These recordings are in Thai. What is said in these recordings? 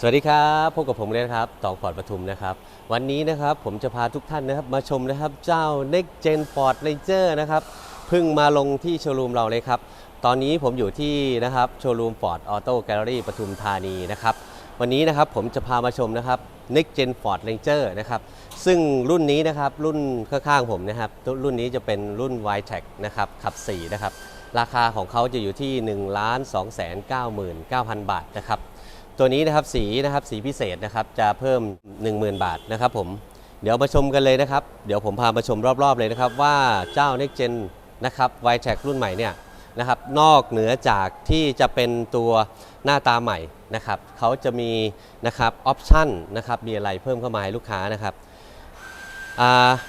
สวัสดีครับพบกับผมเลยนะครับตองฟอร์ดปทุมนะครับ วันนี้นะครับผมจะพาทุกท่านนะครับมาชมนะครับเจ้า Next Gen Ford Ranger นะครับเพิ่งมาลงที่โชว์รูมเราเลยครับ ตอนนี้ผมอยู่ที่นะครับโชว์รูม Ford Auto Gallery ปทุมธานีนะครับ วันนี้นะครับผมจะพามาชมนะครับ Next Gen Ford Ranger นะครับ ซึ่งรุ่นนี้นะครับรุ่นข้างๆผมนะครับ รุ่นนี้จะเป็นรุ่น y t e c นะครับขับ 4 นะครับ ราคาของเขาจะอยู่ที่ 1 2 9 9 0 0 0 บาทนะครับ ตัวนี้นะครับสีนะครับสีพิเศษนะครับจะเพิ่ม 10,000 บาทนะครับผมเดี๋ยวมาชมกันเลยนะครับ เดี๋ยวผมพามาชมรอบๆเลยนะครับ ว่าเจ้า Next Gen นะครับ y t e c รุ่นใหม่เนี่ยนะครับนอกเหนือจากที่จะเป็นตัวหน้าตาใหม่นะครับเขาจะมีนะครับออปชั่นนะครับมีอะไรเพิ่มเข้ามาให้ลูกค้านะครับ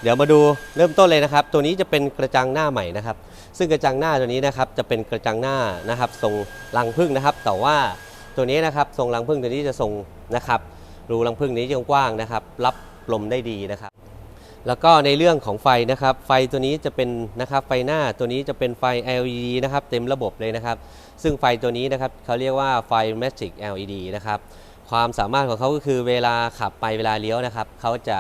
เดี๋ยวมาดูเริ่มต้นเลยนะครับ ตัวนี้จะเป็นกระจังหน้าใหม่นะครับ ซึ่งกระจังหน้าตัวนี้นะครับจะเป็นกระจังหน้านะครับทรงรังผึ้งนะครับ แต่ว่า ตัวนี้นะครับทรงรังผึ้งตัวนี้จะทรงนะครับรูรังผึ้งนี้จะกว้างนะครับ รับลมได้ดีนะครับ แล้วก็ในเรื่องของไฟนะครับ ไฟตัวนี้จะเป็นนะครับไฟหน้าตัวนี้จะเป็นไฟ LED นะครับเต็มระบบเลยนะครับ ซึ่งไฟตัวนี้นะครับเขาเรียกว่าไฟ Magic LED นะครับความสามารถของเขาก็คือเวลาขับไปเวลาเลี้ยวนะครับเขาจะ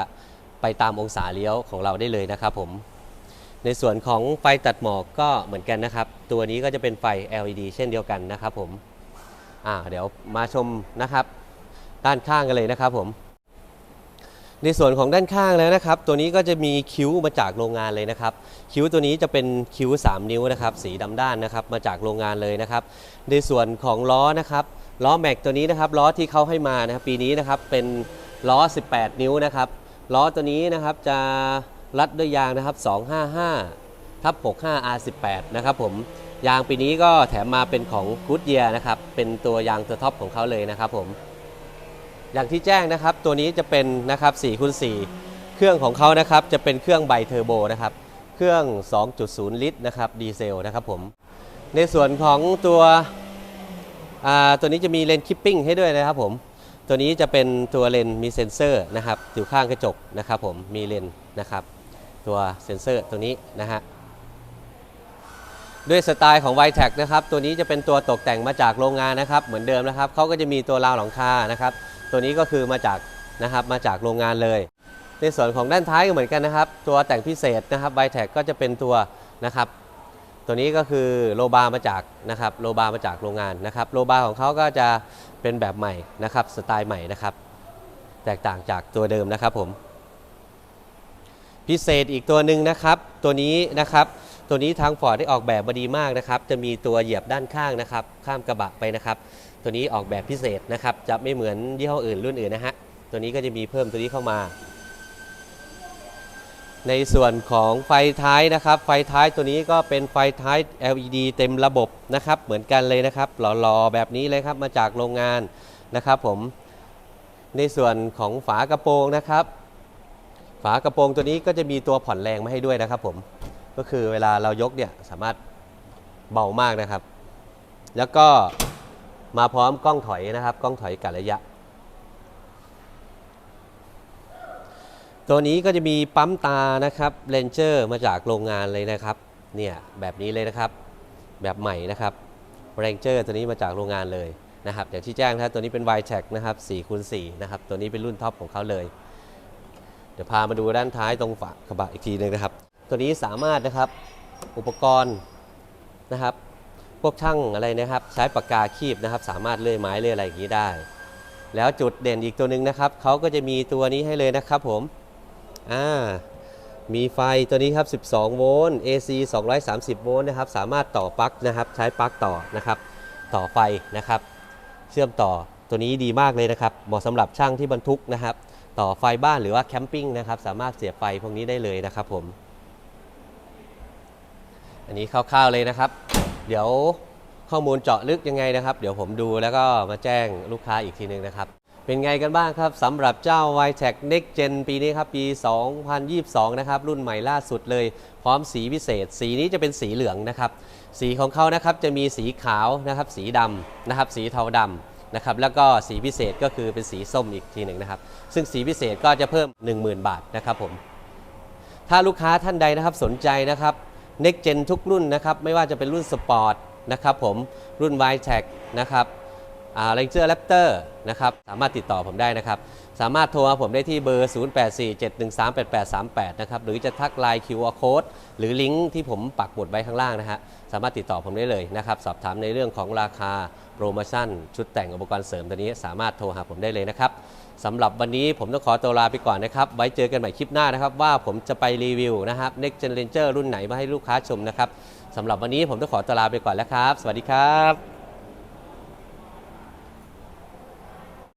ไปตามองศาเลี้ยวของเราได้เลยนะครับผมในส่วนของไฟตัดหมอกก็เหมือนกันนะครับ ตัวนี้ก็จะเป็นไฟ LED เช่นเดียวกันนะครับผม อ่าเดี๋ยวมาชมนะครับ ด้านข้างกันเลยนะครับผม ในส่วนของด้านข้างแล้วนะครับ ตัวนี้ก็จะมีคิ้วมาจากโรงงานเลยนะครับ คิ้วตัวนี้จะเป็นคิ้ว 3 นิ้วนะครับ สีดำด้านนะครับ มาจากโรงงานเลยนะครับ ในส่วนของล้อนะครับล้อแม็กตัวนี้นะครับล้อที่เขาให้มานะครับปีนี้นะครับเป็นล้อ 18 นิ้วนะครับล้อตัวนี้นะครับจะรัดด้วยยางนะครับ 255 ทับ65 R18 นะครับผมยางปีนี้ก็แถมมาเป็นของ Goodyear นะครับเป็นตัวยางตัวท็อปของเขาเลยนะครับผมอย่างที่แจ้งนะครับตัวนี้จะเป็นนะครับ4คูณ4เครื่องของเขานะครับจะเป็นเครื่องไบเทอร์โบนะครับเครื่อง 2.0 ลิตรนะครับดีเซลนะครับผมในส่วนของตัวอ่าตัวนี้จะมีเลนคิปปิ้งให้ด้วยนะครับผมตัวนี้จะเป็นตัวเลนมีเซ็นเซอร์นะครับอยู่ข้างกระจกนะครับผมมีเลนนะครับตัวเซ็นเซอร์ตัวนี้นะฮะ ด้วยสไตล์ของ y t e c นะครับตัวนี้จะเป็นตัวตกแต่งมาจากโรงงานนะครับ เหมือนเดิมนะครับเขาก็จะมีตัวราวหลังคานะครับ ตัวนี้ก็คือมาจากนะครับมาจากโรงงานเลย ในส่วนของด้านท้ายก็เหมือนกันนะครับ ตัวแต่งพิเศษนะครับ y t e c ก็จะเป็นตัวนะครับตัวนี้ก็คือโลบาร์มาจากนะครับโลบาร์มาจากโรงงานนะครับโลบาร์ของเขาก็จะเป็นแบบใหม่นะครับสไตล์ใหม่นะครับ แตกต่างจากตัวเดิมนะครับผม พิเศษอีกตัวหนึ่งนะครับ ตัวนี้นะครับ ตัวนี้ทางฟอร์ดได้ออกแบบมาดีมากนะครับ จะมีตัวเหยียบด้านข้างนะครับ ข้ามกระบะไปนะครับ ตัวนี้ออกแบบพิเศษนะครับ จะไม่เหมือนยี่ห้ออื่นรุ่นอื่นนะฮะ ตัวนี้ก็จะมีเพิ่มตัวนี้เข้ามา ในส่วนของไฟท้ายนะครับ ไฟท้ายตัวนี้ก็เป็นไฟท้าย LED เต็มระบบนะครับ เหมือนกันเลยนะครับ หล่อๆแบบนี้เลยครับ มาจากโรงงานนะครับผม ในส่วนของฝากระโปรงนะครับ ฝากระโปรงตัวนี้ก็จะมีตัวผ่อนแรงมาให้ด้วยนะครับผม ก็คือเวลาเรายกเนี่ยสามารถเบามากนะครับ แล้วก็มาพร้อมกล้องถอยนะครับ กล้องถอยกัดระยะ ตัวนี้ก็จะมีปั๊มตานะครับเลนเจอร์มาจากโรงงานเลยนะครับ เนี่ยแบบนี้เลยนะครับ แบบใหม่นะครับเรนเจอร์ตัวนี้มาจากโรงงานเลยนะครับอย่างที่แจ้งนะตัวนี้เป็น y t e c นะครับ4คูณ4นะครับ ตัวนี้เป็นรุ่นท็อปของเขาเลย เดี๋ยวพามาดูด้านท้ายตรงฝากระบะอีกทีหนึงนะครับ ตัวนี้สามารถนะครับอุปกรณ์นะครับ พวกช่างอะไรนะครับ ใช้ปากกาคีบนะครับ สามารถเลื่อยไม้เลื่อยอะไรอย่างนี้ได้ แล้วจุดเด่นอีกตัวหนึ่งนะครับเขาก็จะมีตัวนี้ให้เลยนะครับผมอ่ามีไฟตัวนี้ครับ 12 โวลต์ AC 230 โวลต์นะครับ สามารถต่อปลั๊กนะครับ ใช้ปลั๊กต่อนะครับ ต่อไฟนะครับ เชื่อมต่อตัวนี้ดีมากเลยนะครับ เหมาะสำหรับช่างที่บรรทุกนะครับ ต่อไฟบ้านหรือว่าแคมปิ้งนะครับ สามารถเสียบไฟพวกนี้ได้เลยนะครับผม อันนี้คร่าวๆเลยนะครับ เดี๋ยวข้อมูลเจาะลึกยังไงนะครับ เดี๋ยวผมดูแล้วก็มาแจ้งลูกค้าอีกทีหนึ่งนะครับ เป็นไงกันบ้างครับสำหรับเจ้า y t e c Next Gen ปีนี้ครับ ปี 2022 นะครับ รุ่นใหม่ล่าสุดเลย พร้อมสีพิเศษ สีนี้จะเป็นสีเหลืองนะครับ สีของเขานะครับจะมีสีขาวนะครับ สีดำนะครับ สีเทาดำนะครับ แล้วก็สีพิเศษก็คือเป็นสีส้มอีกทีหนึ่งนะครับ ซึ่งสีพิเศษก็จะเพิ่ม 10,000 บาทนะครับผม ถ้าลูกค้าท่านใดนะครับสนใจนะครับ Next Gen ทุกรุ่นนะครับ ไม่ว่าจะเป็นรุ่นสปอร์ตนะครับผมรุ่น y t e c นะครับ เ a นเจอร์แรปเตอร์นะครับสามารถติดต่อผมได้นะครับ สามารถโทรมาผมได้ที่เบอร์ 0847138838 นะครับ หรือจะทักไลน์ QR Code หรือลิงก์ที่ผมปักหมุดไว้ข้างล่างนะฮะสามารถติดต่อผมได้เลยนะครับ สอบถามในเรื่องของราคาโปรโมชั่น ชุดแต่งอุปกรณ์เสริมตัวนี้ สามารถโทรหาผมได้เลยนะครับสำหรับวันนี้ผมต้องขอตัวลาไปก่อนนะครับ ไว้เจอกันใหม่คลิปหน้านะครับ ว่าผมจะไปรีวิวนะครับ Next Gen Ranger รุ่นไหนมาให้ลูกค้าชมนะครับสำหรับวันนี้ผมต้องขอตัวลาไปก่อนแล้วครับ สวัสดีครับ